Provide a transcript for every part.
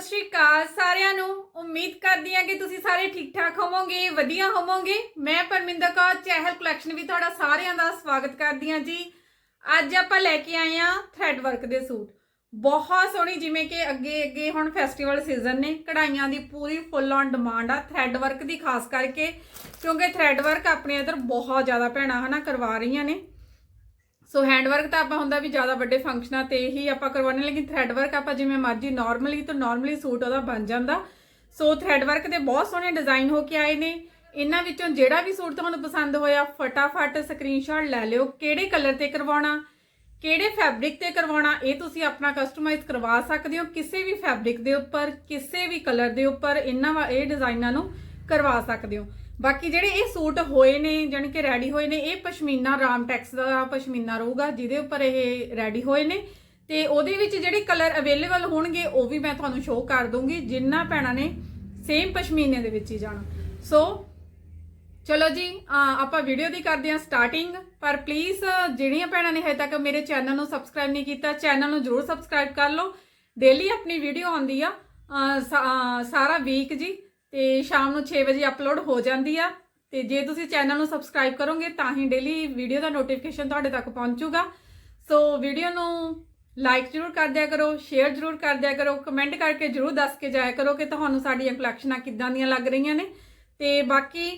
ਸਤਿ ਸ਼੍ਰੀ ਅਕਾਲ ਸਾਰਿਆਂ ਨੂੰ। ਉਮੀਦ ਕਰਦੀ ਹਾਂ ਕਿ ਤੁਸੀਂ ਸਾਰੇ ਠੀਕ ਠਾਕ ਹੋਵੋਗੇ, ਵਧੀਆ ਹੋਵੋਗੇ। ਮੈਂ ਪਰਮਿੰਦਰ ਕੌਰ, ਚਹਿਲ ਕਲੈਕਸ਼ਨ ਵੀ ਤੁਹਾਡਾ ਸਾਰਿਆਂ ਦਾ ਸਵਾਗਤ ਕਰਦੀ ਹਾਂ ਜੀ। ਅੱਜ ਆਪਾਂ ਲੈ ਕੇ ਆਏ ਹਾਂ ਥ੍ਰੈਡ ਵਰਕ ਦੇ ਸੂਟ। ਬਹੁਤ ਸੋਹਣੀ ਜਿਵੇਂ ਕਿ ਅੱਗੇ ਅੱਗੇ ਹੁਣ ਫੈਸਟੀਵਲ ਸੀਜ਼ਨ ਨੇ, ਕਢਾਈਆਂ ਦੀ ਪੂਰੀ ਫੁੱਲ ਔਨ ਡਿਮਾਂਡ ਆ ਥ੍ਰੈਡ ਵਰਕ ਦੀ, ਖਾਸ ਕਰਕੇ ਕਿਉਂਕਿ ਥ੍ਰੈਡ ਵਰਕ ਆਪਣੇ ਇਧਰ ਬਹੁਤ ਜ਼ਿਆਦਾ ਭੈਣਾਂ ਹਨਾ ਕਰਵਾ ਰਹੀਆਂ ਨੇ। ਸੋ ਹੈਂਡ ਵਰਕ ਤਾਂ ਆਪਾਂ ਹੁੰਦਾ ਵੀ ਜ਼ਿਆਦਾ ਵੱਡੇ ਫੰਕਸ਼ਨਾਂ ਤੇ ਹੀ ਆਪਾਂ ਕਰਵਾਉਣੇ ਲੇਕਿਨ ਥ੍ਰੈਡ ਵਰਕ ਆਪਾਂ ਜਿਵੇਂ ਮਰਜ਼ੀ ਨਾਰਮਲੀ ਤੋਂ ਨਾਰਮਲੀ ਸੂਟ ਉਹਦਾ ਬਣ ਜਾਂਦਾ। ਸੋ ਥ੍ਰੈਡ ਵਰਕ ਦੇ ਬਹੁਤ ਸੋਹਣੇ ਡਿਜ਼ਾਈਨ ਹੋ ਕੇ ਆਏ ਨੇ। ਇਹਨਾਂ ਵਿੱਚੋਂ ਜਿਹੜਾ ਵੀ ਸੂਟ ਤੁਹਾਨੂੰ ਪਸੰਦ ਹੋਇਆ, ਫਟਾਫਟ ਸਕਰੀਨਸ਼ਾਟ ਲੈ ਲਿਓ, ਕਿਹੜੇ ਕਲਰ ਤੇ ਕਰਵਾਉਣਾ, ਕਿਹੜੇ ਫੈਬਰਿਕ ਤੇ ਕਰਵਾਉਣਾ, ਇਹ ਤੁਸੀਂ ਆਪਣਾ ਕਸਟਮਾਈਜ਼ ਕਰਵਾ ਸਕਦੇ ਹੋ। ਕਿਸੇ ਵੀ ਫੈਬਰਿਕ ਦੇ ਉੱਪਰ, ਕਿਸੇ ਵੀ ਕਲਰ ਦੇ ਉੱਪਰ, ਇਹਨਾਂ ਵਾ ਇਹ ਡਿਜ਼ਾਈਨਾਂ ਨੂੰ ਕਰਵਾ ਸਕਦੇ ਹੋ। ਬਾਕੀ ਜਿਹੜੇ ਇਹ ਸੂਟ ਹੋਏ ਨੇ, ਜਾਣੀ ਕਿ ਰੈਡੀ ਹੋਏ ਨੇ, ਇਹ ਪਸ਼ਮੀਨਾ ਰਾਮ ਟੈਕਸ ਦਾ ਪਸ਼ਮੀਨਾ ਰਹੂਗਾ, ਜਿਹਦੇ ਉੱਪਰ ਇਹ ਰੈਡੀ ਹੋਏ ਨੇ। ਤੇ ਉਹਦੇ ਵਿੱਚ ਜਿਹੜੇ ਕਲਰ ਅਵੇਲੇਬਲ ਹੋਣਗੇ, ਉਹ ਵੀ ਮੈਂ ਤੁਹਾਨੂੰ ਸ਼ੋਅ ਕਰ ਦੂੰਗੀ, ਜਿੰਨਾ ਭੈਣਾਂ ਨੇ ਸੇਮ ਪਸ਼ਮੀਨੇ ਦੇ ਵਿੱਚ ਹੀ ਜਾਣਾ। ਸੋ ਚਲੋ ਜੀ ਆਪਾਂ ਵੀਡੀਓ ਦੀ ਕਰਦੇ ਹਾਂ ਸਟਾਰਟਿੰਗ ਪਰ ਪਲੀਜ਼ ਜਿਹੜੀਆਂ ਭੈਣਾਂ ਨੇ ਹਜੇ ਤੱਕ ਮੇਰੇ ਚੈਨਲ ਨੂੰ ਸਬਸਕ੍ਰਾਈਬ ਨਹੀਂ ਕੀਤਾ ਚੈਨਲ ਨੂੰ ਜਰੂਰ ਸਬਸਕ੍ਰਾਈਬ ਕਰ ਲਓ। ਡੇਲੀ ਆਪਣੀ ਵੀਡੀਓ ਆਉਂਦੀ ਆ ਸਾਰਾ ਵੀਕ ਜੀ। ਤੇ ਸ਼ਾਮ ਨੂੰ 6 ਵਜੇ ਅਪਲੋਡ ਹੋ ਜਾਂਦੀ ਆ। ਤੇ ਜੇ ਤੁਸੀਂ ਚੈਨਲ ਨੂੰ ਸਬਸਕ੍ਰਾਈਬ ਕਰੋਗੇ, ਤਾਂ ਹੀ ਡੇਲੀ ਵੀਡੀਓ ਦਾ ਨੋਟੀਫਿਕੇਸ਼ਨ ਤੁਹਾਡੇ ਤੱਕ ਪਹੁੰਚੂਗਾ। ਸੋ ਵੀਡੀਓ ਨੂੰ ਲਾਈਕ ਜਰੂਰ ਕਰ ਦਿਆ ਕਰੋ ਸ਼ੇਅਰ ਜਰੂਰ ਕਰ ਦਿਆ ਕਰੋ ਕਮੈਂਟ ਕਰਕੇ ਜਰੂਰ ਦੱਸ ਕੇ ਜਾਇਆ ਕਰੋ ਕਿ ਤੁਹਾਨੂੰ ਸਾਡੀਆਂ ਕਲੈਕਸ਼ਨਾਂ ਕਿੱਦਾਂ ਦੀਆਂ ਲੱਗ ਰਹੀਆਂ ਨੇ। ਤੇ ਬਾਕੀ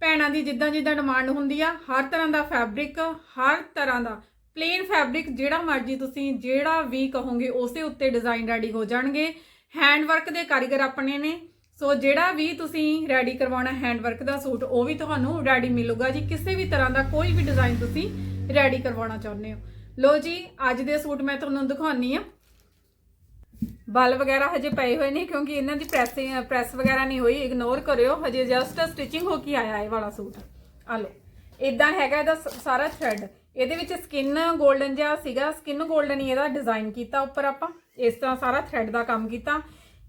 ਭੈਣਾਂ ਦੀ ਜਿੱਦਾਂ ਜਿੱਦਾਂ ਡਿਮਾਂਡ ਹੁੰਦੀ ਆ, ਹਰ ਤਰ੍ਹਾਂ ਦਾ ਫੈਬਰਿਕ ਹਰ ਤਰ੍ਹਾਂ ਦਾ ਪਲੇਨ ਫੈਬਰਿਕ ਜਿਹੜਾ ਮਰਜ਼ੀ ਤੁਸੀਂ ਜਿਹੜਾ ਵੀ ਕਹੋਗੇ, ਉਸੇ ਉੱਤੇ ਡਿਜ਼ਾਈਨ ਰੈਡੀ ਹੋ ਜਾਣਗੇ। ਹੈਂਡ ਵਰਕ ਦੇ ਕਾਰੀਗਰ ਆਪਣੇ ਨੇ। ਸੋ ਜਿਹੜਾ ਵੀ ਤੁਸੀਂ ਰੈਡੀ ਕਰਵਾਉਣਾ ਹੈਂਡ ਵਰਕ ਦਾ ਸੂਟ, ਉਹ ਵੀ ਤੁਹਾਨੂੰ ਰੈਡੀ ਮਿਲੂਗਾ ਜੀ। ਕਿਸੇ ਵੀ ਤਰ੍ਹਾਂ ਦਾ ਕੋਈ ਵੀ ਡਿਜ਼ਾਈਨ ਤੁਸੀਂ ਰੈਡੀ ਕਰਵਾਉਣਾ ਚਾਹੁੰਦੇ ਹੋ। ਲੋ ਜੀ, ਅੱਜ ਦੇ ਸੂਟ ਮੈਂ ਤੁਹਾਨੂੰ ਦਿਖਾਉਣੀ ਆ। ਬਲ ਵਗੈਰਾ ਹਜੇ ਪਏ ਹੋਏ ਨੇ, ਕਿਉਂਕਿ ਇਹਨਾਂ ਦੀ ਪ੍ਰੈਸਿੰਗ ਪ੍ਰੈਸ ਵਗੈਰਾ ਨਹੀਂ ਹੋਈ। ਇਗਨੋਰ ਕਰਿਓ, ਹਜੇ ਜਸਟ ਸਟਿਚਿੰਗ ਹੋ ਕੇ ਆਇਆ ਇਹ ਵਾਲਾ ਸੂਟ। ਆ ਲੋ ਇਦਾਂ ਹੈਗਾ ਇਹਦਾ ਸ- ਸਾਰਾ ਥ੍ਰੈਡ ਇਹਦੇ ਵਿੱਚ ਸਕਿਨ 골ਡਨ ਜਿਹਾ ਸੀਗਾ। ਸਕਿਨ 골ਡਨ ਹੀ ਇਹਦਾ ਡਿਜ਼ਾਈਨ ਕੀਤਾ ਉੱਪਰ ਆਪਾਂ। ਇਸ ਤਰ੍ਹਾਂ ਸਾਰਾ ਥ੍ਰੈਡ ਦਾ ਕੰਮ ਕੀਤਾ।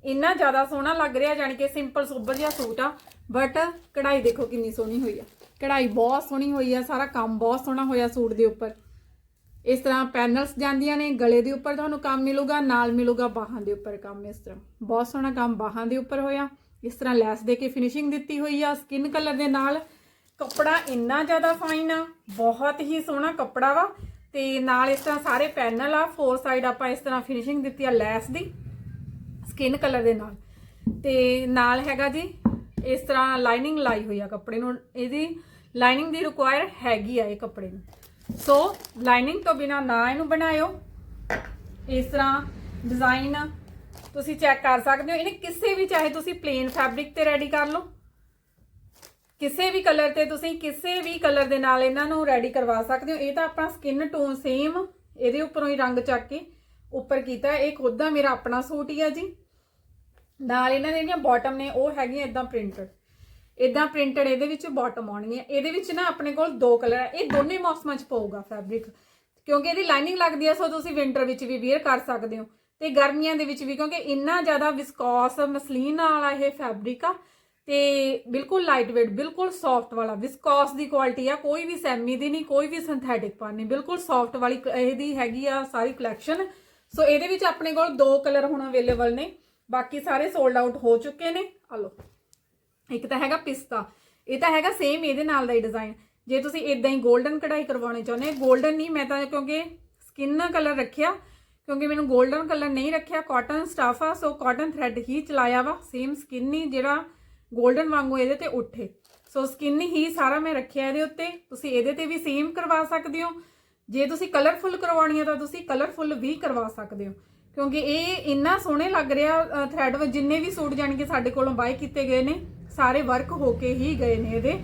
ਇੰਨਾ ਜ਼ਿਆਦਾ ਸੋਹਣਾ ਲੱਗ ਰਿਹਾ ਜਾਣੀ ਕਿ ਸਿੰਪਲ ਸੋਬਰ ਜਿਹਾ ਸੂਟ ਆ। ਬਟ ਕਢਾਈ ਦੇਖੋ ਕਿੰਨੀ ਸੋਹਣੀ ਹੋਈ ਆ। ਕਢਾਈ ਬਹੁਤ ਸੋਹਣੀ ਹੋਈ ਆ, ਸਾਰਾ ਕੰਮ ਬਹੁਤ ਸੋਹਣਾ ਹੋਇਆ ਸੂਟ ਦੇ ਉੱਪਰ। ਇਸ ਤਰ੍ਹਾਂ ਪੈਨਲਸ ਜਾਂਦੀਆਂ ਨੇ, ਗਲੇ ਦੇ ਉੱਪਰ ਤੁਹਾਨੂੰ ਕੰਮ ਮਿਲੂਗਾ, ਨਾਲ ਮਿਲੂਗਾ ਬਾਹਾਂ ਦੇ ਉੱਪਰ ਕੰਮ ਇਸ ਤਰ੍ਹਾਂ। ਬਹੁਤ ਸੋਹਣਾ ਕੰਮ ਬਾਹਾਂ ਦੇ ਉੱਪਰ ਹੋਇਆ। ਇਸ ਤਰ੍ਹਾਂ ਲੈਸ ਦੇ ਕੇ ਫਿਨਿਸ਼ਿੰਗ ਦਿੱਤੀ ਹੋਈ ਆ ਸਕਿਨ ਕਲਰ ਦੇ ਨਾਲ। ਕੱਪੜਾ ਇੰਨਾ ਜ਼ਿਆਦਾ ਫਾਈਨ ਆ, ਬਹੁਤ ਹੀ ਸੋਹਣਾ ਕੱਪੜਾ ਵਾ। ਤੇ ਨਾਲ ਇਸ ਤਰ੍ਹਾਂ ਸਾਰੇ ਪੈਨਲ ਆ ਫੋਰ ਸਾਈਡ ਆਪਾਂ ਇਸ ਤਰ੍ਹਾਂ ਫਿਨਿਸ਼ਿੰਗ ਦਿੱਤੀ ਆ ਲੈਸ ਦੀ। ਸਕਿਨ ਕਲਰ ਦੇ ਨਾਲ। ਤੇ ਨਾਲ ਹੈਗਾ ਜੀ, ਇਸ ਤਰ੍ਹਾਂ ਲਾਈਨਿੰਗ ਲਾਈ ਹੋਈ ਆ ਕੱਪੜੇ ਨੂੰ। ਇਹਦੀ ਲਾਈਨਿੰਗ ਦੀ ਰਿਕੁਆਇਰ ਹੈਗੀ ਆ ਇਹ ਕੱਪੜੇ ਨੂੰ। ਸੋ ਲਾਈਨਿੰਗ ਤੋਂ ਬਿਨਾ ਨਾ ਇਹਨੂੰ ਬਣਾਇਓ। ਇਸ ਤਰ੍ਹਾਂ ਡਿਜ਼ਾਈਨ ਤੁਸੀਂ ਚੈੱਕ ਕਰ ਸਕਦੇ ਹੋ। ਇਹਨੇ ਕਿਸੇ ਵੀ, ਚਾਹੇ ਤੁਸੀਂ ਪਲੇਨ ਫੈਬਰਿਕ ਤੇ ਰੈਡੀ ਕਰ ਲਓ। ਕਿਸੇ ਵੀ ਕਲਰ ਤੇ ਤੁਸੀਂ ਕਿਸੇ ਵੀ ਕਲਰ ਦੇ ਨਾਲ ਇਹਨਾਂ ਨੂੰ ਰੈਡੀ ਕਰਵਾ ਸਕਦੇ ਹੋ। ਇਹ ਤਾਂ ਆਪਣਾ ਸਕਿਨ ਟੋਨ ਸੇਮ ਇਹਦੇ ਉੱਪਰੋਂ ਹੀ ਰੰਗ ਚੱਕ ਕੇ ਉੱਪਰ ਕੀਤਾ ਇਹ ਖੁਦ ਦਾ ਮੇਰਾ ਆਪਣਾ ਸੂਟ ਹੀ ਆ ਜੀ। ਨਾਲ ਇਹਨਾਂ ਦੇ ਜਿਹੜੀਆਂ ਬਾਟਮ ਨੇ, ਉਹ ਹੈਗੀਆਂ ਇਦਾਂ ਪ੍ਰਿੰਟਡ ਇਦਾਂ ਪ੍ਰਿੰਟਡ ਇਹਦੇ ਵਿੱਚ ਬਾਟਮ ਆਉਣਗੀਆਂ। ਇਹਦੇ ਵਿੱਚ ਨਾ ਆਪਣੇ ਕੋਲ ਦੋ ਕਲਰ ਆ। ਇਹ ਦੋਨੇ ਮੌਸਮਾਂ 'ਚ ਪਊਗਾ ਫੈਬਰਿਕ ਕਿਉਂਕਿ ਇਹਦੀ ਲਾਈਨਿੰਗ ਲੱਗਦੀ ਆ, ਸੋ ਤੁਸੀਂ ਵਿੰਟਰ ਵਿੱਚ ਵੀ ਵੇਅਰ ਕਰ ਸਕਦੇ ਹੋ। ਤੇ ਗਰਮੀਆਂ ਦੇ ਵਿੱਚ ਵੀ, ਕਿਉਂਕਿ ਇੰਨਾ ਜ਼ਿਆਦਾ ਵਿਸਕੋਸ ਮਸਲੀਨ ਵਾਲਾ ਇਹ ਫੈਬਰਿਕ ਆ। ਤੇ ਬਿਲਕੁਲ ਲਾਈਟ weight ਬਿਲਕੁਲ ਸੌਫਟ ਵਾਲਾ। ਵਿਸਕੋਸ ਦੀ ਕੁਆਲਿਟੀ ਆ, ਕੋਈ ਵੀ ਸੈਮੀ ਦੀ ਨਹੀਂ, ਕੋਈ ਵੀ ਸਿੰਥੈਟਿਕ ਪਾਣ ਨਹੀਂ ਬਿਲਕੁਲ ਸੌਫਟ ਵਾਲੀ ਇਹਦੀ ਹੈਗੀ ਆ ਸਾਰੀ ਕਲੈਕਸ਼ਨ ਸੋ ਇਹਦੇ ਵਿੱਚ ਆਪਣੇ ਕੋਲ ਦੋ ਕਲਰ ਹੁਣ ਅਵੇਲੇਬਲ ਨੇ। ਬਾਕੀ ਸਾਰੇ ਸੋਲਡ ਆਊਟ ਹੋ ਚੁੱਕੇ ਨੇ। ਆ ਲੋ ਇੱਕ ਤਾਂ ਹੈਗਾ ਪਿਸਤਾ। ਇਹ ਤਾਂ ਹੈਗਾ ਸੇਮ ਇਹਦੇ ਨਾਲ ਦਾ ਹੀ ਡਿਜ਼ਾਈਨ ਜੇ ਤੁਸੀਂ ਇਦਾਂ ਹੀ 골ਡਨ ਕਢਾਈ ਕਰਵਾਉਣੇ ਚਾਹੁੰਦੇ 골ਡਨ ਨਹੀਂ, ਮੈਂ ਤਾਂ ਕਿਉਂਕਿ ਸਕਿਨ ਕਲਰ ਰੱਖਿਆ, ਕਿਉਂਕਿ ਮੈਨੂੰ 골ਡਨ ਕਲਰ ਨਹੀਂ ਰੱਖਿਆ। ਕਾਟਨ ਸਟਾਫ ਆ ਸੋ ਕਾਟਨ ਥ੍ਰੈਡ ਹੀ ਚਲਾਇਆ ਵਾ। ਸੇਮ ਸਕਿਨ ਹੀ ਜਿਹੜਾ 골ਡਨ ਵਾਂਗੂ ਇਹਦੇ ਤੇ ਉੱਠੇ। ਸੋ ਸਕਿਨ ਹੀ ਸਾਰਾ ਮੈਂ ਰੱਖਿਆ ਇਹਦੇ ਉੱਤੇ। ਤੁਸੀਂ ਇਹਦੇ ਤੇ ਵੀ ਸੇਮ ਕਰਵਾ ਸਕਦੇ ਹੋ। ਜੇ ਤੁਸੀਂ ਕਲਰਫੁੱਲ ਕਰਵਾਉਣੀ ਹੈ ਤਾਂ ਤੁਸੀਂ ਕਲਰਫੁੱਲ ਵੀ ਕਰਵਾ ਸਕਦੇ ਹੋ। ਕਿਉਂਕਿ ਇਹ ਇੰਨਾ ਸੋਹਣੇ ਲੱਗ ਰਿਹਾ ਥ੍ਰੈਡ ਵਿੱਚ ਜਿੰਨੇ ਵੀ ਸੂਟ ਜਾਣ ਕੇ ਸਾਡੇ ਕੋਲੋਂ ਬਾਈ ਕੀਤੇ ਗਏ ਨੇ, ਸਾਰੇ ਵਰਕ ਹੋ ਕੇ ਹੀ ਗਏ ਨੇ ਇਹਦੇ।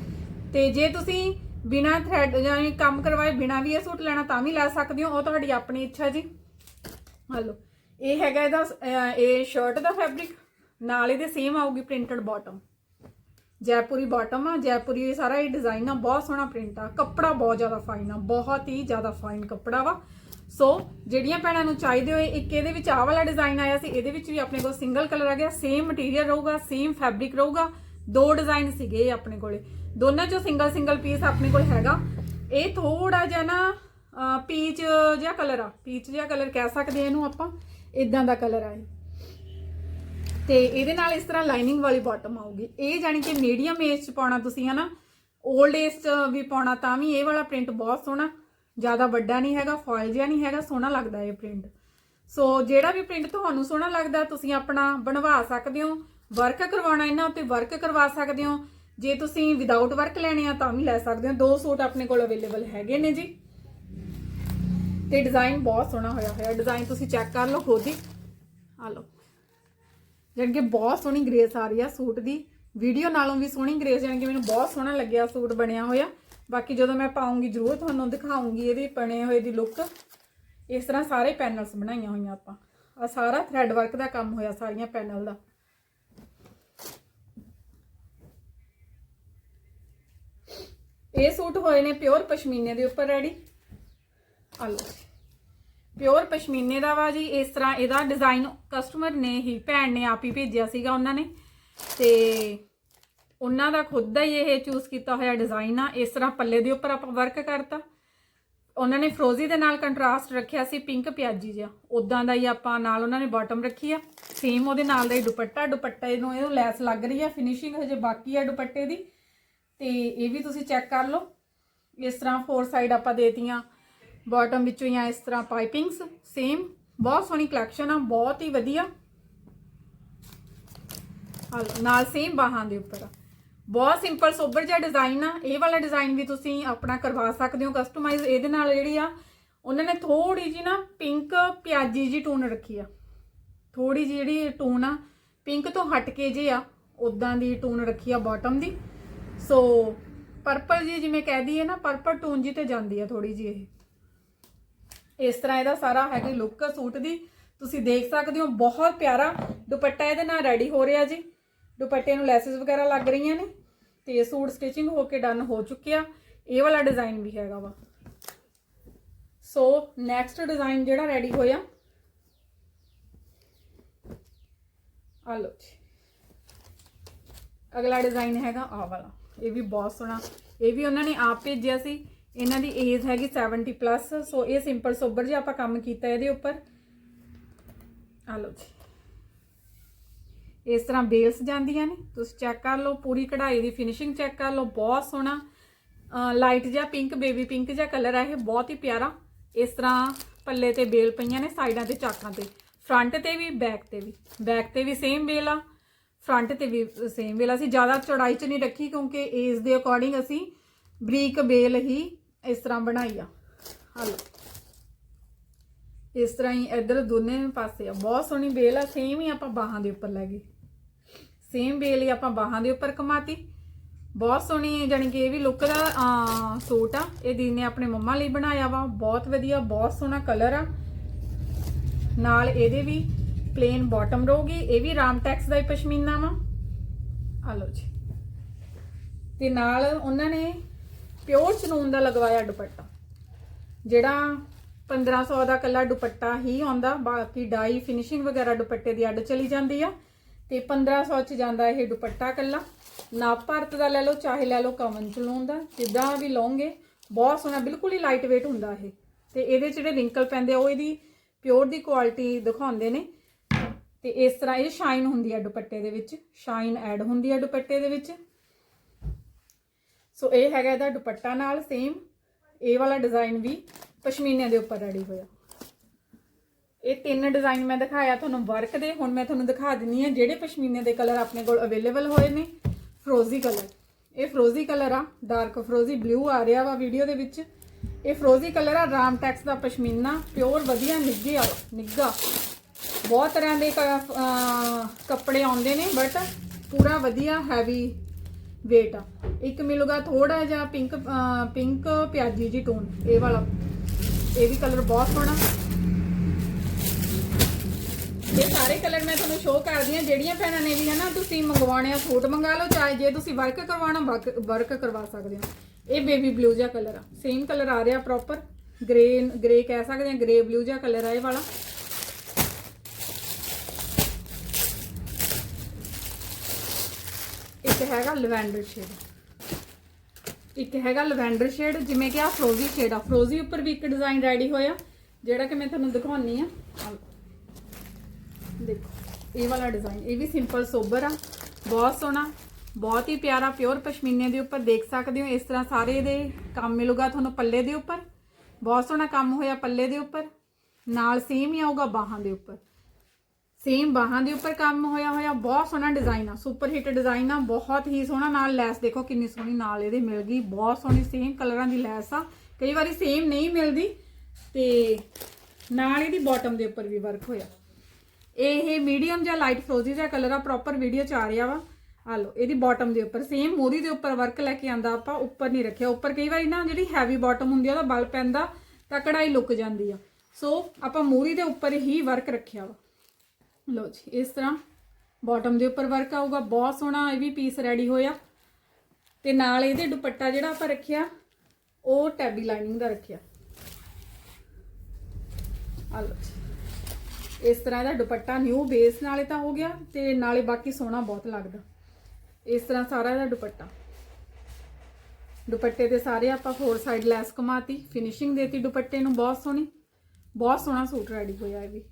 ਤੇ ਜੇ ਤੁਸੀਂ ਬਿਨਾ ਥ੍ਰੈਡ ਯਾਨੀ ਕੰਮ ਕਰਵਾਏ, ਬਿਨਾ ਵੀ ਇਹ ਸੂਟ ਲੈਣਾ ਤਾਂ ਵੀ ਲੈ ਸਕਦੇ ਹੋ। ਉਹ ਤੁਹਾਡੀ ਆਪਣੀ ਇੱਛਾ ਜੀ। ਹਲੋ, ਇਹ ਹੈਗਾ ਇਹਦਾ ਇਹ ਸ਼ਰਟ ਦਾ ਫੈਬਰਿਕ ਨਾਲ ਇਹਦੇ ਸੇਮ ਆਊਗੀ ਪ੍ਰਿੰਟਡ ਬਾਟਮ ਜੈਪੁਰੀ ਬਾਟਮ ਆ ਜੈਪੁਰੀ ਸਾਰਾ ਇਹ ਡਿਜ਼ਾਈਨ ਆ ਬਹੁਤ ਸੋਹਣਾ ਪ੍ਰਿੰਟ ਆ ਕੱਪੜਾ ਬਹੁਤ ਜ਼ਿਆਦਾ ਫਾਈਨ ਆ ਬਹੁਤ ਹੀ ਜ਼ਿਆਦਾ ਫਾਈਨ ਕੱਪੜਾ ਵਾ ਸੋ ਜਿਹੜੀਆਂ ਭੈਣਾਂ ਨੂੰ ਚਾਹੀਦੇ ਹੋਏ ਇੱਕ ਇਹਦੇ ਵਿੱਚ ਆਹ ਵਾਲਾ ਡਿਜ਼ਾਈਨ ਆਇਆ ਸੀ ਇਹਦੇ ਵਿੱਚ ਵੀ ਆਪਣੇ ਕੋਲ ਸਿੰਗਲ ਕਲਰ ਆ ਗਿਆ ਸੇਮ ਮਟੀਰੀਅਲ ਰਹੂਗਾ ਸੇਮ ਫੈਬਰਿਕ ਰਹੂਗਾ ਦੋ ਡਿਜ਼ਾਈਨ ਸੀਗੇ ਆਪਣੇ ਕੋਲੇ ਦੋਨਾਂ ਚੋਂ ਸਿੰਗਲ ਸਿੰਗਲ ਪੀਸ ਆਪਣੇ ਕੋਲ ਹੈਗਾ ਇਹ ਥੋੜਾ ਜਿਹਾ ਨਾ ਪੀਚ ਜਿਹਾ ਕਲਰ ਆ ਪੀਚ ਜਿਹਾ ਕਲਰ ਕਹਿ ਸਕਦੇ ਆ ਇਹਨੂੰ ਆਪਾਂ ਇਦਾਂ ਦਾ ਕਲਰ ਆ ਇਹ ਤੇ ਇਹਦੇ ਨਾਲ ਇਸ ਤਰ੍ਹਾਂ ਲਾਈਨਿੰਗ ਵਾਲੀ ਬਾਟਮ ਆਊਗੀ। ਇਹ ਜਾਨੀ ਕਿ ਮੀਡੀਅਮ ਏਜ ਚ ਪਾਉਣਾ ਤੁਸੀਂ, ਹਨਾ? 올ਡ ਏਜ ਚ ਵੀ ਪਾਉਣਾ ਤਾਂ ਵੀ ਇਹ ਵਾਲਾ ਪ੍ਰਿੰਟ ਬਹੁਤ ਸੋਹਣਾ। ਜ਼ਿਆਦਾ ਵੱਡਾ ਨਹੀਂ ਹੈਗਾ ਫੋਇਲ ਜਿਹਾ ਨਹੀਂ ਹੈਗਾ, ਸੋਹਣਾ ਲੱਗਦਾ ਇਹ ਪ੍ਰਿੰਟ ਸੋ ਜਿਹੜਾ ਵੀ ਪ੍ਰਿੰਟ ਤੁਹਾਨੂੰ ਸੋਹਣਾ ਲੱਗਦਾ, ਤੁਸੀਂ ਆਪਣਾ ਬਣਵਾ ਸਕਦੇ ਹੋ। ਵਰਕ ਕਰਵਾਉਣਾ ਇਹਨਾਂ ਉੱਤੇ ਵਰਕ ਕਰਵਾ ਸਕਦੇ ਹੋ। ਜੇ ਤੁਸੀਂ ਵਿਦਆਊਟ ਵਰਕ ਲੈਣੇ ਆ, ਤਾਂ ਵੀ ਲੈ ਸਕਦੇ ਹੋ। ਦੋ ਸੂਟ ਆਪਣੇ ਕੋਲ ਅਵੇਲੇਬਲ ਹੈਗੇ ਨੇ ਜੀ। ਤੇ ਡਿਜ਼ਾਈਨ ਬਹੁਤ ਸੋਹਣਾ ਹੋਇਆ ਹੋਇਆ। ਡਿਜ਼ਾਈਨ ਤੁਸੀਂ ਚੈੱਕ ਕਰ ਲਓ ਖੁਦ ਹੀ। ਆ ਲਓ। ਜਾਣੀ ਕਿ ਬਹੁਤ ਸੋਹਣੀ ਗ੍ਰੇਸ ਆ ਰਹੀ ਆ ਸੂਟ ਦੀ। ਵੀਡੀਓ ਨਾਲੋਂ ਵੀ ਸੋਹਣੀ ਗ੍ਰੇਸ, ਜਾਣੀ ਕਿ ਮੈਨੂੰ ਬਹੁਤ ਸੋਹਣਾ ਲੱਗਿਆ ਸੂਟ ਬਣਿਆ ਹੋਇਆ। ਬਾਕੀ ਜਦੋਂ ਮੈਂ ਪਾਉਂਗੀ, ਜ਼ਰੂਰ ਤੁਹਾਨੂੰ ਦਿਖਾਉਂਗੀ ਇਹਦੇ ਬਣੇ ਹੋਏ ਦੀ ਲੁੱਕ ਇਸ ਤਰ੍ਹਾਂ ਸਾਰੇ ਪੈਨਲਸ ਬਣਾਈਆਂ ਹੋਈਆਂ ਆਪਾਂ। ਆ ਸਾਰਾ ਥ੍ਰੈਡ ਵਰਕ ਦਾ ਕੰਮ ਹੋਇਆ ਸਾਰੀਆਂ ਪੈਨਲ ਦਾ। ਇਹ ਸੂਟ ਹੋਏ ਨੇ ਪਿਓਰ ਪਸ਼ਮੀਨੇ ਦੇ ਉੱਪਰ ਰੈਡੀ ਆ ਲਓ। ਪਿਓਰ ਪਸ਼ਮੀਨੇ ਦਾ ਵਾ ਜੀ, ਇਸ ਤਰ੍ਹਾਂ ਇਹਦਾ ਡਿਜ਼ਾਈਨ ਕਸਟਮਰ ਨੇ ਹੀ, ਭੈਣ ਨੇ ਆਪ ਹੀ ਭੇਜਿਆ ਸੀਗਾ ਉਹਨਾਂ ਨੇ। ਤੇ ਉਹਨਾਂ ਦਾ ਖੁਦ ਦਾ ਹੀ ਇਹ ਚੂਜ਼ ਕੀਤਾ ਹੋਇਆ ਡਿਜ਼ਾਈਨ ਆ, ਇਸ ਤਰ੍ਹਾਂ ਪੱਲੇ ਦੇ ਉੱਪਰ ਆਪਾਂ ਵਰਕ ਕਰਤਾ। ਉਹਨਾਂ ਨੇ ਫਰੋਜ਼ੀ ਦੇ ਨਾਲ ਕੰਟਰਾਸਟ ਰੱਖਿਆ ਸੀ ਪਿੰਕ ਪਿਆਜੀ ਜਿਹਾ। ਉਦਾਂ ਦਾ ਹੀ ਆਪਾਂ ਨਾਲ ਉਹਨਾਂ ਨੇ ਬਾਟਮ ਰੱਖੀ ਆ। ਸੇਮ ਉਹਦੇ ਨਾਲ ਦਾ ਹੀ ਦੁਪੱਟਾ, ਦੁਪੱਟੇ ਨੂੰ ਇਹਨੂੰ ਲੈਸ ਲੱਗ ਰਹੀ ਆ ਫਿਨਿਸ਼ਿੰਗ ਹਜੇ ਬਾਕੀ ਆ ਦੁਪੱਟੇ ਦੀ। ਤੇ ਇਹ ਵੀ ਤੁਸੀਂ ਚੈੱਕ ਕਰ ਲਓ। ਇਸ ਤਰ੍ਹਾਂ ਫੋਰ ਸਾਈਡ ਆਪਾਂ ਦੇਤੀਆਂ ਬਾਟਮ ਵਿੱਚੋਂ ਹੀ ਆ ਇਸ ਤਰ੍ਹਾਂ ਪਾਈਪਿੰਗਸ ਸੇਮ ਬਹੁਤ ਸੋਹਣੀ ਕਲੈਕਸ਼ਨ ਆ, ਬਹੁਤ ਹੀ ਵਧੀਆ। ਨਾਲ ਸੇਮ ਬਾਹਾਂ ਦੇ ਉੱਪਰ ਆ। ਬਹੁਤ ਸਿੰਪਲ ਸੋਬਰ ਜਿਹਾ ਡਿਜ਼ਾਈਨ ਆ। ਇਹ ਵਾਲਾ ਡਿਜ਼ਾਈਨ ਵੀ ਤੁਸੀਂ ਆਪਣਾ ਕਰਵਾ ਸਕਦੇ ਹੋ ਕਸਟਮਾਈਜ਼ ਇਹਦੇ ਨਾਲ ਜਿਹੜੀ ਆ, ਉਹਨਾਂ ਨੇ ਥੋੜੀ ਜੀ ਨਾ ਪਿੰਕ ਪਿਆਜੀ ਜੀ ਟੂਨ ਰੱਖੀ ਆ। ਥੋੜੀ ਜਿਹੀ ਜਿਹੜੀ ਟੂਨ ਆ ਪਿੰਕ ਤੋਂ ਹਟ ਕੇ ਜੇ ਆ ਉਦਾਂ ਦੀ ਟੂਨ ਰੱਖੀ ਆ ਬਾਟਮ ਦੀ। ਸੋ ਪਰਪਲ ਜੀ ਜਿਵੇਂ ਕਹਿ ਦਈਏ ਨਾ ਪਰਪਲ ਟੂਨ ਜੀ ਤੇ ਜਾਂਦੀ ਆ ਥੋੜੀ ਜੀ ਇਹ। ਇਸ ਤਰ੍ਹਾਂ ਇਹਦਾ ਸਾਰਾ ਹੈਗਾ ਲੁੱਕ ਸੂਟ ਦੀ। ਤੁਸੀਂ ਦੇਖ ਸਕਦੇ ਹੋ, ਬਹੁਤ ਪਿਆਰਾ। ਦੁਪੱਟਾ ਇਹਦੇ ਨਾਲ ਰੈਡੀ ਹੋ ਰਿਹਾ ਜੀ। ਦੁਪੱਟੇ ਨੂੰ ਲੈਸਸ ਵਗੈਰਾ ਲੱਗ ਰਹੀਆਂ ਨੇ। ਤੇ ਸੂਟ ਸਟਿਚਿੰਗ ਹੋ ਕੇ ਡਨ ਹੋ ਚੁੱਕਿਆ। ਇਹ ਵਾਲਾ ਡਿਜ਼ਾਈਨ ਵੀ ਹੈਗਾ ਵਾ। ਸੋ ਨੈਕਸਟ ਡਿਜ਼ਾਈਨ ਜਿਹੜਾ ਰੈਡੀ ਹੋਇਆ। ਆ ਲਓ ਜੀ। ਅਗਲਾ ਡਿਜ਼ਾਈਨ ਹੈਗਾ ਆ ਵਾਲਾ। ਇਹ ਵੀ ਬਹੁਤ ਸੋਹਣਾ। ਇਹ ਵੀ ਉਹਨਾਂ ਨੇ ਆਪ ਭੇਜਿਆ ਸੀ। ਇਹਨਾਂ ਦੀ ਏਜ ਹੈਗੀ 70 ਪਲੱਸ ਸੋ ਇਹ ਸਿੰਪਲ ਸੋਬਰ ਜਿਹਾ ਆਪਾਂ ਕੰਮ ਕੀਤਾ ਇਹਦੇ ਉੱਪਰ। ਆ ਲਓ ਜੀ। ਇਸ ਤਰ੍ਹਾਂ ਬੇਲਸ ਜਾਂਦੀਆਂ ਨੇ। ਤੁਸੀਂ ਚੈੱਕ ਕਰ ਲਓ, ਪੂਰੀ ਕਢਾਈ ਦੀ ਫਿਨਿਸ਼ਿੰਗ ਚੈੱਕ ਕਰ ਲਓ, ਬਹੁਤ ਸੋਹਣਾ ਲਾਈਟ ਜਿਹਾ ਪਿੰਕ ਬੇਬੀ ਪਿੰਕ ਜਿਹਾ ਕਲਰ ਹੈ ਇਹ, ਬਹੁਤ ਹੀ ਪਿਆਰਾ। ਇਸ ਤਰ੍ਹਾਂ ਪੱਲੇ ਤੇ ਬੇਲ ਪਈਆਂ ਨੇ ਸਾਈਡਾਂ ਤੇ ਚਾਕਾਂ ਤੇ। ਫਰੰਟ ਤੇ ਵੀ ਬੈਕ ਤੇ ਵੀ। ਬੈਕ ਤੇ ਵੀ ਸੇਮ ਬੇਲ ਆ। ਫਰੰਟ ਤੇ ਵੀ ਸੇਮ ਬੇਲ ਅਸੀਂ ਜ਼ਿਆਦਾ ਚੌੜਾਈ ਚ ਨਹੀਂ ਰੱਖੀ ਕਿਉਂਕਿ ਏਜ ਦੇ ਅਕੋਰਡਿੰਗ ਅਸੀਂ ਬਰੀਕ ਬੇਲ ਹੀ ਇਸ ਤਰ੍ਹਾਂ ਬਣਾਈ ਆ। ਹਲੋ। ਇਸ ਤਰ੍ਹਾਂ ਹੀ ਇੱਧਰ ਦੋਨੇ ਪਾਸੇ ਆ। ਬਹੁਤ ਸੋਹਣੀ ਬੇਲ ਆ। ਸੇਮ ਹੀ ਆਪਾਂ ਬਾਹਾਂ ਦੇ ਉੱਪਰ ਲੈ ਗਏ। ਸੇਮ ਬੇਲ ਹੀ ਆਪਾਂ ਬਾਹਾਂ ਦੇ ਉੱਪਰ ਕਮਾਤੀ ਬਹੁਤ ਸੋਹਣੀ ਜਾਣੀ ਕਿ ਇਹ ਵੀ ਲੁੱਕ ਦਾ ਸੂਟ ਆ। ਇਹ ਦੀਦੀ ਨੇ ਆਪਣੇ ਮੰਮਾ ਲਈ ਬਣਾਇਆ ਵਾ। ਬਹੁਤ ਵਧੀਆ, ਬਹੁਤ ਸੋਹਣਾ ਕਲਰ ਆ। ਨਾਲ ਇਹਦੇ ਵੀ ਪਲੇਨ ਬਾਟਮ ਰਹੂਗੀ। ਇਹ ਵੀ ਰਾਮਟੈਕਸ ਦਾ ਹੀ ਪਸ਼ਮੀਨਾ ਵਾ। ਆ ਲਓ ਜੀ। ਤੇ ਨਾਲ ਉਹਨਾਂ ਨੇ ਪਿਓਰ ਚਨੂਨ ਦਾ ਲਗਵਾਇਆ ਦੁਪੱਟਾ। ਜਿਹੜਾ 1500 ਦਾ ਕੱਲਾ ਦੁਪੱਟਾ ਹੀ ਆਉਂਦਾ, ਬਾਕੀ ਡਾਈ ਫਿਨਿਸ਼ਿੰਗ ਵਗੈਰਾ ਦੁਪੱਟੇ ਦੀ ਅੱਡ ਚਲੀ ਜਾਂਦੀ ਆ। ਤੇ 1500 ਚ ਜਾਂਦਾ ਇਹ ਦੁਪੱਟਾ ਕੱਲਾ। ਨਾਪ ਭਾਰਤ ਦਾ ਲੈ ਲਓ, ਚਾਹੇ ਲੈ ਲਓ ਕਵਨ ਚਲੂਨ ਦਾ, ਜਿੱਦਾਂ ਵੀ ਲਓਗੇ ਬਹੁਤ ਸੋਹਣਾ, ਬਿਲਕੁਲ ਹੀ ਲਾਈਟ weight ਹੁੰਦਾ ਇਹ। ਤੇ ਇਹਦੇ 'ਚ ਜਿਹੜੇ ਰਿੰਕਲ ਪੈਂਦੇ ਆ, ਉਹ ਇਹਦੀ ਪਿਓਰ ਦੀ ਕੁਆਲਿਟੀ ਦਿਖਾਉਂਦੇ ਨੇ। ਤੇ ਇਸ ਤਰ੍ਹਾਂ ਇਹ ਸ਼ਾਈਨ ਹੁੰਦੀ ਆ ਦੁਪੱਟੇ ਦੇ ਵਿੱਚ ਸ਼ਾਈਨ ਐਡ ਹੁੰਦੀ ਆ ਦੁਪੱਟੇ ਦੇ ਵਿੱਚ। ਸੋ ਇਹ ਹੈਗਾ ਇਹਦਾ ਦੁਪੱਟਾ ਨਾਲ ਸੇਮ ਇਹ ਵਾਲਾ ਡਿਜ਼ਾਈਨ ਵੀ ਪਸ਼ਮੀਨੇ ਦੇ ਉੱਪਰ ਰੈਡੀ ਹੋਇਆ। ਇਹ ਤਿੰਨ ਡਿਜ਼ਾਈਨ ਮੈਂ ਦਿਖਾਇਆ ਤੁਹਾਨੂੰ ਵਰਕ ਦੇ, ਹੁਣ ਮੈਂ ਤੁਹਾਨੂੰ ਦਿਖਾ ਦਿੰਨੀ ਆ ਜਿਹੜੇ ਪਸ਼ਮੀਨੇ ਦੇ ਕਲਰ ਆਪਣੇ ਕੋਲ ਅਵੇਲੇਬਲ ਹੋਏ ਨੇ ਫਰੋਜ਼ੀ ਕਲਰ ਇਹ ਫਰੋਜ਼ੀ ਕਲਰ ਆ ਡਾਰਕ ਫਰੋਜ਼ੀ ਬਲੂ ਆ ਰਿਹਾ ਵਾ ਵੀਡੀਓ ਦੇ ਵਿੱਚ। ਇਹ ਫਰੋਜ਼ੀ ਕਲਰ ਆ, ਰਾਮ ਟੈਕਸ ਦਾ ਪਸ਼ਮੀਨਾ ਪਿਓਰ ਵਧੀਆ, ਨਿੱਘੇ ਆ, ਨਿੱਘਾ। ਬਹੁਤ ਤਰ੍ਹਾਂ ਦੇ ਕੱਪੜੇ ਆਉਂਦੇ ਨੇ ਬਟ ਪੂਰਾ ਵਧੀਆ ਹੈਵੀ weight ਆ। ਇੱਕ ਮਿਲੂਗਾ ਥੋੜਾ ਜਿਹਾ ਪਿੰਕ ਪਿੰਕ ਪਿਆਜੀ ਜੀ ਟੋਨ ਇਹ ਵਾਲਾ। ਇਹ ਵੀ ਕਲਰ ਬਹੁਤ ਸੋਹਣਾ। ਇਹ ਸਾਰੇ ਕਲਰ ਮੈਂ ਤੁਹਾਨੂੰ ਸ਼ੋਅ ਕਰਦੀ ਹਾਂ, ਜਿਹੜੀਆਂ ਭੈਣਾਂ ਨੇ ਵੀ ਹਨਾ ਤੁਸੀਂ ਮੰਗਵਾਉਣੇ ਆ, ਸੂਟ ਮੰਗਾ ਲਓ, ਚਾਹੇ ਜੇ ਤੁਸੀਂ ਵਰਕ ਕਰਵਾਉਣਾ ਵਰਕ ਕਰਵਾ ਸਕਦੇ ਹੋ। ਇਹ ਬੇਬੀ ਬਲੂ ਜਿਹਾ ਕਲਰ ਆ। ਸੇਮ ਕਲਰ ਆ ਰਿਹਾ ਪ੍ਰੋਪਰ ਗ੍ਰੇ ਗ੍ਰੇ ਕਹਿ ਸਕਦੇ ਆ ਗ੍ਰੇ ਬਲੂ ਜਿਹਾ ਕਲਰ ਆ ਇਹ ਵਾਲਾ ਇੱਕ ਹੈਗਾ ਲਵੈਂਡਰ ਸ਼ੇਡ ਇੱਕ ਹੈਗਾ ਲਵੈਂਡਰ ਸ਼ੇਡ ਜਿਵੇਂ ਕਿ ਆ ਫਰੋਜ਼ੀ ਸ਼ੇਡ ਆ। ਫਰੋਜ਼ੀ ਉੱਪਰ ਵੀ ਇੱਕ ਡਿਜ਼ਾਈਨ ਰੈਡੀ ਹੋਇਆ, ਜਿਹੜਾ ਕਿ ਮੈਂ ਤੁਹਾਨੂੰ ਦਿਖਾਉਣੀ ਆ। ਦੇਖੋ, ਇਹ ਵਾਲਾ ਡਿਜ਼ਾਈਨ ਇਹ ਵੀ ਸਿੰਪਲ ਸੋਬਰ ਆ। ਬਹੁਤ ਸੋਹਣਾ, ਬਹੁਤ ਹੀ ਪਿਆਰਾ ਪਿਓਰ ਪਸ਼ਮੀਨੇ ਦੇ ਉੱਪਰ ਦੇਖ ਸਕਦੇ ਹੋ। ਇਸ ਤਰ੍ਹਾਂ ਸਾਰੇ ਦੇ ਕੰਮ ਮਿਲੂਗਾ ਤੁਹਾਨੂੰ ਪੱਲੇ ਦੇ ਉੱਪਰ। ਬਹੁਤ ਸੋਹਣਾ ਕੰਮ ਹੋਇਆ ਪੱਲੇ ਦੇ ਉੱਪਰ। ਨਾਲ ਸੇਮ ਹੀ ਆਊਗਾ ਬਾਹਾਂ ਦੇ ਉੱਪਰ। ਸੇਮ ਬਾਹਾਂ ਦੇ ਉੱਪਰ ਕੰਮ ਹੋਇਆ ਹੋਇਆ, ਬਹੁਤ ਸੋਹਣਾ ਡਿਜ਼ਾਈਨ ਆ ਸੁਪਰ ਹਿੱਟ ਡਿਜ਼ਾਈਨ ਆ, ਬਹੁਤ ਹੀ ਸੋਹਣਾ, ਨਾਲ ਲੈਸ ਦੇਖੋ ਕਿੰਨੀ ਸੋਹਣੀ, ਨਾਲ ਇਹਦੇ ਮਿਲ ਗਈ, ਬਹੁਤ ਸੋਹਣੀ ਸੇਮ ਕਲਰਾਂ ਦੀ ਲੈਸ ਆ, ਕਈ ਵਾਰੀ ਸੇਮ ਨਹੀਂ ਮਿਲਦੀ, ਤੇ ਨਾਲ ਇਹਦੀ ਬਾਟਮ ਦੇ ਉੱਪਰ ਵੀ ਵਰਕ ਹੋਇਆ। ਇਹ ਮੀਡੀਅਮ ਜਾਂ ਲਾਈਟ ਫਰੋਜ਼ੀ ਜਿਹਾ ਕਲਰ ਆ ਪ੍ਰੋਪਰ ਵੀਡੀਓ ਚ ਆ ਰਿਹਾ ਵਾ। ਆ ਲਓ, ਇਹਦੀ ਬਾਟਮ ਦੇ ਉੱਪਰ ਸੇਮ ਮੋਰੀ ਦੇ ਉੱਪਰ ਵਰਕ ਲੈ ਕੇ ਆਂਦਾ ਆਪਾਂ, ਉੱਪਰ ਨਹੀਂ ਰੱਖਿਆ, ਉੱਪਰ ਕਈ ਵਾਰੀ ਨਾ ਜਿਹੜੀ ਹੈਵੀ ਬਾਟਮ ਹੁੰਦੀ ਆ, ਉਹਦਾ ਬਲ ਪੈਂਦਾ ਤਾਂ ਕਢਾਈ ਲੁੱਕ ਜਾਂਦੀ ਆ। ਸੋ ਆਪਾਂ ਮੋਰੀ ਦੇ ਉੱਪਰ ਹੀ ਵਰਕ ਰੱਖਿਆ ਵਾ। ਲਓ ਜੀ, ਇਸ ਤਰ੍ਹਾਂ ਬਾਟਮ ਦੇ ਉੱਪਰ ਵਰਕ ਆਊਗਾ, ਬਹੁਤ ਸੋਹਣਾ ਇਹ ਵੀ ਪੀਸ ਰੈਡੀ ਹੋਇਆ। ਤੇ ਨਾਲ ਇਹਦੇ ਦੁਪੱਟਾ ਜਿਹੜਾ ਆਪਾਂ ਰੱਖਿਆ, ਉਹ ਟੈਬੀ ਲਾਈਨਿੰਗ ਦਾ ਰੱਖਿਆ। ਆ ਲਓ ਜੀ। ਇਸ ਤਰ੍ਹਾਂ ਇਹਦਾ ਦੁਪੱਟਾ ਨਿਊ ਬੇਸ ਨਾਲੇ ਤਾਂ ਹੋ ਗਿਆ ਤੇ ਨਾਲੇ ਬਾਕੀ ਸੋਹਣਾ ਬਹੁਤ ਲੱਗਦਾ। ਇਸ ਤਰ੍ਹਾਂ ਸਾਰਾ ਇਹਦਾ ਦੁਪੱਟਾ। ਦੁਪੱਟੇ ਤੇ ਸਾਰੇ ਆਪਾਂ ਫੋਰ ਸਾਈਡ ਲੈਸ ਕਮਾਤੀ ਫਿਨਿਸ਼ਿੰਗ ਦੇਤੀ ਦੁਪੱਟੇ ਨੂੰ, ਬਹੁਤ ਸੋਹਣੀ, ਬਹੁਤ ਸੋਹਣਾ ਸੂਟ ਰੈਡੀ ਹੋਇਆ ਇਹ ਵੀ।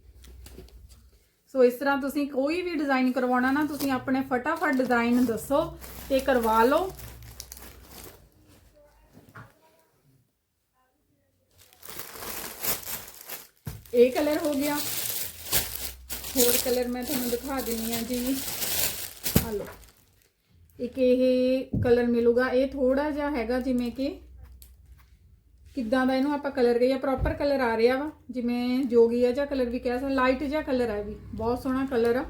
ਸੋ ਇਸ ਤਰ੍ਹਾਂ ਤੁਸੀਂ ਕੋਈ ਵੀ ਡਿਜ਼ਾਈਨ ਕਰਵਾਉਣਾ ਨਾ, ਤੁਸੀਂ ਆਪਣੇ ਫਟਾਫਟ ਡਿਜ਼ਾਈਨ ਦੱਸੋ ਤੇ ਕਰਵਾ ਲਓ। ਇਹ ਕਲਰ ਹੋ ਗਿਆ। ਹੋਰ ਕਲਰ ਮੈਂ ਤੁਹਾਨੂੰ ਦਿਖਾ ਦਿੰਨੀ ਆ ਜੀ। ਆ ਲਓ। ਇੱਕ ਇਹ ਕਲਰ ਮਿਲੂਗਾ। ਇਹ ਥੋੜਾ ਜਿਹਾ ਹੈਗਾ ਜਿਵੇਂ ਕਿ ਕਿੱਦਾਂ ਦਾ ਇਹਨੂੰ ਆਪਾਂ ਕਲਰ ਕਹੀਏ ਪ੍ਰੋਪਰ ਕਲਰ ਆ ਰਿਹਾ ਵਾ, ਜਿਵੇਂ ਜੋਗੀ ਜੋਗੀਆ ਜਿਹਾ ਕਲਰ ਵੀ ਕਹਿ ਸਕਦੇ ਲਾਈਟ ਜਿਹਾ ਕਲਰ ਹੈ ਵੀ, ਬਹੁਤ ਸੋਹਣਾ ਕਲਰ ਆ।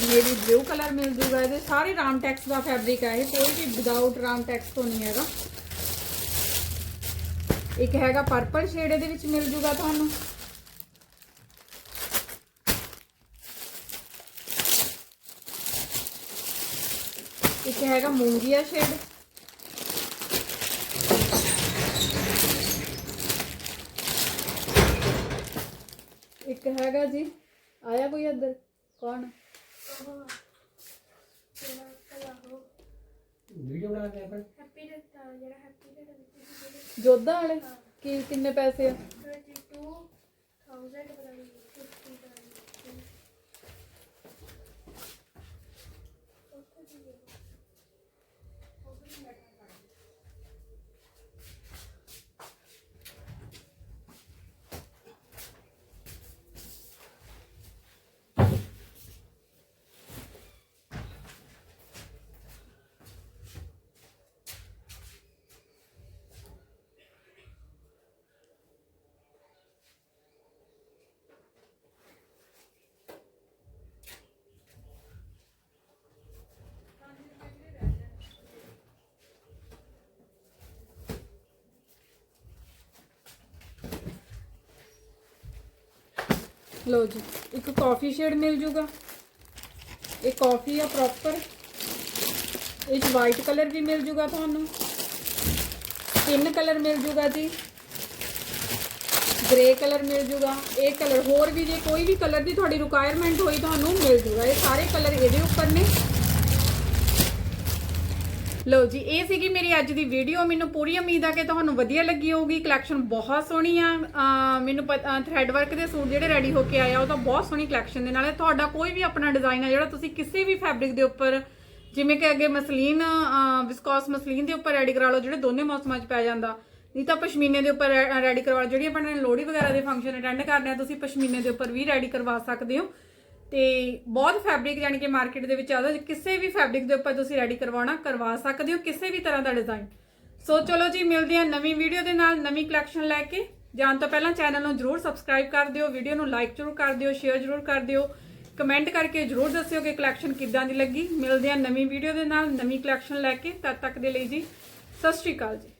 ਨੇਵੀ ਬਲੂ ਕਲਰ ਮਿਲ ਜੂਗਾ ਇਹਦੇ, ਸਾਰੇ ਰਾਮ ਟੈਕਸ ਦਾ ਫੈਬਰਿਕ ਹੈ ਇਹ, ਕੋਈ ਵੀ ਵਿਦਆਊਟ ਰਾਮ ਟੈਕਸ ਤੋਂ ਨਹੀਂ ਹੈਗਾ। ਇੱਕ ਹੈਗਾ ਪਰਪਲ ਸ਼ੇਡ ਇਹਦੇ ਵਿੱਚ ਮਿਲ ਜੂਗਾ ਤੁਹਾਨੂੰ। ਹੈਗਾ ਮੂੰਗੀਆ ਸ਼ੇਡ ਇੱਕ ਹੈਗਾ ਜੀ ਆਇਆ ਕੋਈ ਇੱਧਰ ਕੌਣ ਵੀਡੀਓ ਬਣਾ ਕੇ ਆਪਣ ਹੈਪੀ ਡੇ ਜਿਹੜਾ ਹੈਪੀ ਡੇ ਜੋਧਾ ਵਾਲੇ ਕੀ ਕਿੰਨੇ ਪੈਸੇ ਆ 22000 ਪਤਾ ਨਹੀਂ ਲਓ ਜੀ, ਇੱਕ ਕਾਫੀ ਸ਼ੇਡ ਮਿਲ ਜੂਗਾ। ਇਹ ਕਾਫੀ ਆ ਪ੍ਰੋਪਰ ਇਹ ਚ ਵਾਈਟ ਕਲਰ ਵੀ ਮਿਲ ਜੂਗਾ ਤੁਹਾਨੂੰ। ਤਿੰਨ ਕਲਰ ਮਿਲ ਜੂਗਾ ਜੀ। ਗ੍ਰੇ ਕਲਰ ਮਿਲ ਜੂਗਾ। ਇਹ ਕਲਰ ਹੋਰ ਵੀ ਜੇ ਕੋਈ ਵੀ ਕਲਰ ਦੀ ਤੁਹਾਡੀ ਰਿਕੁਆਇਰਮੈਂਟ ਹੋਈ, ਤੁਹਾਨੂੰ ਮਿਲ ਜੂਗਾ। ਇਹ ਸਾਰੇ ਕਲਰ ਇਹਦੇ ਉੱਪਰ ਨੇ। ਲਓ ਜੀ, ਇਹ ਸੀਗੀ ਮੇਰੀ ਅੱਜ ਦੀ ਵੀਡੀਓ ਮੈਨੂੰ ਪੂਰੀ ਉਮੀਦ ਆ ਕਿ ਤੁਹਾਨੂੰ ਵਧੀਆ ਲੱਗੀ ਹੋਊਗੀ। ਕਲੈਕਸ਼ਨ ਬਹੁਤ ਸੋਹਣੀ ਆ। ਮੈਨੂੰ ਥ੍ਰੈਡ ਵਰਕ ਦੇ ਸੂਟ ਜਿਹੜੇ ਰੈਡੀ ਹੋ ਕੇ ਆਇਆ ਉਹ ਤਾਂ ਬਹੁਤ ਸੋਹਣੀ ਕਲੈਕਸ਼ਨ ਦੇ ਨਾਲ। ਹੈ ਤੁਹਾਡਾ ਕੋਈ ਵੀ ਆਪਣਾ ਡਿਜ਼ਾਈਨ ਆ, ਜਿਹੜਾ ਤੁਸੀਂ ਕਿਸੇ ਵੀ ਫੈਬਰਿਕ ਦੇ ਉੱਪਰ, ਜਿਵੇਂ ਕਿ ਅੱਗੇ ਮਸਲੀਨ ਵਿਸਕੋਸ ਮਸਲੀਨ ਦੇ ਉੱਪਰ ਰੈਡੀ ਕਰਾ ਲਓ, ਜਿਹੜੇ ਦੋਨੇ ਮੌਸਮਾਂ 'ਚ ਪੈ ਜਾਂਦਾ। ਨਹੀਂ ਤਾਂ ਪਸ਼ਮੀਨੇ ਦੇ ਉੱਪਰ ਰੈਡੀ ਕਰਵਾ ਲਓ। ਜਿਹੜੀ ਆਪਾਂ ਨੇ ਲੋਹੜੀ ਵਗੈਰਾ ਦੇ ਫੰਕਸ਼ਨ ਅਟੈਂਡ ਕਰਨੇ ਆ, ਤੁਸੀਂ ਪਸ਼ਮੀਨੇ ਦੇ ਉੱਪਰ ਵੀ ਰੈਡੀ ਕਰਵਾ ਸਕਦੇ ਹੋ। ਤੇ ਬਹੁਤ ਫੈਬਰਿਕ ਯਾਨੀ ਕਿ ਮਾਰਕੀਟ ਦੇ ਵਿੱਚ ਆਦਾ ਕਿਸੇ ਵੀ ਫੈਬਰਿਕ ਦੇ ਉੱਪਰ ਤੁਸੀਂ ਰੈਡੀ ਕਰਵਾਉਣਾ, ਕਰਵਾ ਸਕਦੇ ਹੋ ਕਿਸੇ ਵੀ ਤਰ੍ਹਾਂ ਦਾ ਡਿਜ਼ਾਈਨ ਸੋ ਚਲੋ ਜੀ, ਮਿਲਦੇ ਹਾਂ ਨਵੀਂ ਵੀਡੀਓ ਦੇ ਨਾਲ, ਨਵੀਂ ਕਲੈਕਸ਼ਨ ਲੈ ਕੇ। ਜਾਣ ਤੋਂ ਪਹਿਲਾਂ ਚੈਨਲ ਨੂੰ ਜਰੂਰ ਸਬਸਕ੍ਰਾਈਬ ਕਰ ਦਿਓ ਵੀਡੀਓ ਨੂੰ ਲਾਈਕ ਜਰੂਰ ਕਰ ਦਿਓ ਸ਼ੇਅਰ ਜਰੂਰ ਕਰ ਦਿਓ। ਕਮੈਂਟ ਕਰਕੇ ਜਰੂਰ ਦੱਸਿਓ ਕਿ ਕਲੈਕਸ਼ਨ ਕਿੱਦਾਂ ਦੀ ਲੱਗੀ। ਮਿਲਦੇ ਹਾਂ ਨਵੀਂ ਵੀਡੀਓ ਦੇ ਨਾਲ, ਨਵੀਂ ਕਲੈਕਸ਼ਨ ਲੈ ਕੇ। ਤਦ ਤੱਕ ਦੇ ਲਈ ਜੀ, ਸਤਿ ਸ਼੍ਰੀ ਅਕਾਲ ਜੀ।